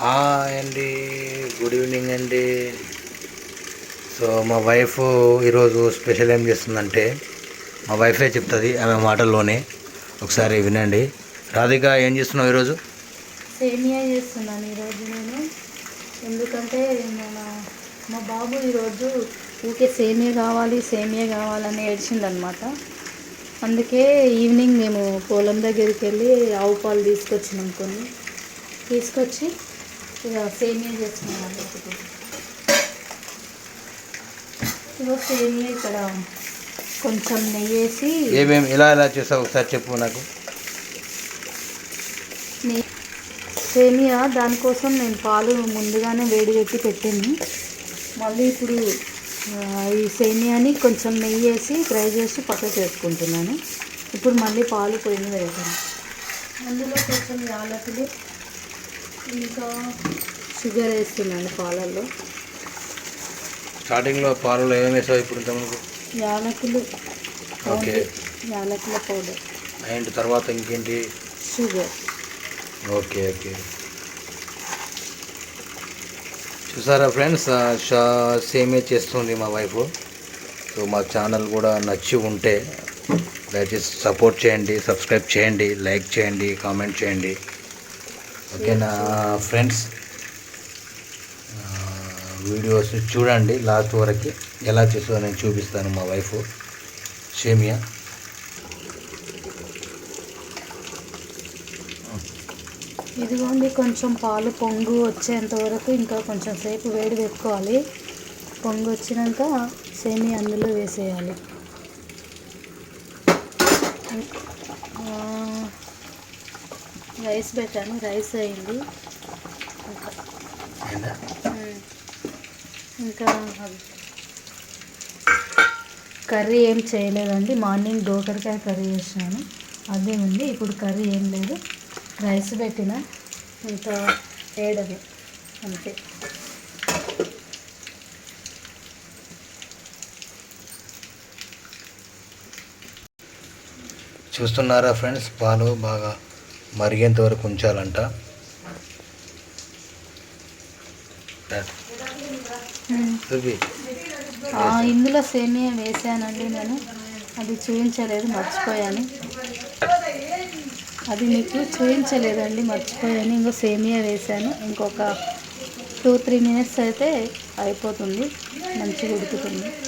Hi అండి good evening అండి so మా వైఫ్ ఈరోజు స్పెషల్ ఏం చేస్తుందంటే మా వైఫే చెప్తుంది ఆమె మాటల్లోనే. ఒకసారి వినండి. రాధిక ఏం చేస్తున్నావు ఈరోజు? సేమియా చేస్తున్నాను ఈరోజు నేను. ఎందుకంటే మన మా బాబు ఈరోజు ఊకే సేమియా కావాలి సేమియా కావాలని ఏడ్చిందనమాట అందుకే ఈవినింగ్ మేము పొలం దగ్గరికి వెళ్ళి ఆవు పాలు తీసుకొచ్చినాం కొన్ని. తీసుకొచ్చి ఇక సేమియా చేస్తున్నాం ఇప్పుడు. ఇగో సేమియా ఇక్కడ కొంచెం నెయ్యి వేసి ఏమేమి ఎలా ఎలా చేస్తావు ఒకసారి చెప్పు నాకు. సేమియా దానికోసం నేను పాలు ముందుగానే వేడి పెట్టి పెట్టాను మళ్ళీ ఇప్పుడు ఈ సేమియాని కొంచెం నెయ్యి వేసి ఫ్రై చేసి పక్కకు వేసుకుంటున్నాను ఇప్పుడు మళ్ళీ పాలు పొయ్యి మీద వేసాను అందులో కొంచెం యాలకులు ఇంకా షుగర్ వేస్తున్నాను పాలల్లో. స్టార్టింగ్లో పాలలో ఏమేమి వేసావు ఇప్పుడు ఇంతకుముందు? యాలకులు. ఓకే. యాలకుల పౌడర్. అండ్ తర్వాత ఇంకేంటి? షుగర్. Okay okay. చూసారా ఫ్రెండ్స్ సేమే చేస్తుంది మా వైఫ్. సో మా ఛానల్ కూడా నచ్చి ఉంటే దయచేసి సపోర్ట్ చేయండి సబ్స్క్రైబ్ చేయండి లైక్ చేయండి కామెంట్ చేయండి. ఓకేనా? ఫ్రెండ్స్ వీడియోస్ చూడండి లాస్ట్ వరకు. ఎలా చేస్తుందో నేను చూపిస్తాను మా వైఫ్ సేమియా ఇదిగోండి కొంచెం పాలు పొంగు వచ్చేంత వరకు ఇంకా కొంచెం సేపు వేడి పెట్టుకోవాలి. పొంగు వచ్చినాక సేమి అందులో వేసేయాలి. రైస్ పెట్టాను రైస్ అయింది. ఇంకా కర్రీ ఏం చేయలేదండి. మార్నింగ్ డోకరకాయ కర్రీ చేసినాను అదే ఉంది. ఇప్పుడు కర్రీ ఏం లేదు. రైస్ పెట్టిన. ఇంకా ఏడది. అంతే. చూస్తున్నారా ఫ్రెండ్స్? పాలు బాగా మరిగేంత వరకు ఉంచాలంట. ఇందులో సేమియా వేసానండి నేను. అది చూపించలేదు మర్చిపోయాను. అది మీకు చూపించలేదండి మర్చిపోయాను. ఇంకో సేమియా వేసాను. ఇంకొక టూ త్రీ మినిట్స్ అయితే అయిపోతుంది. మంచిగా ఉడుకుతుంది.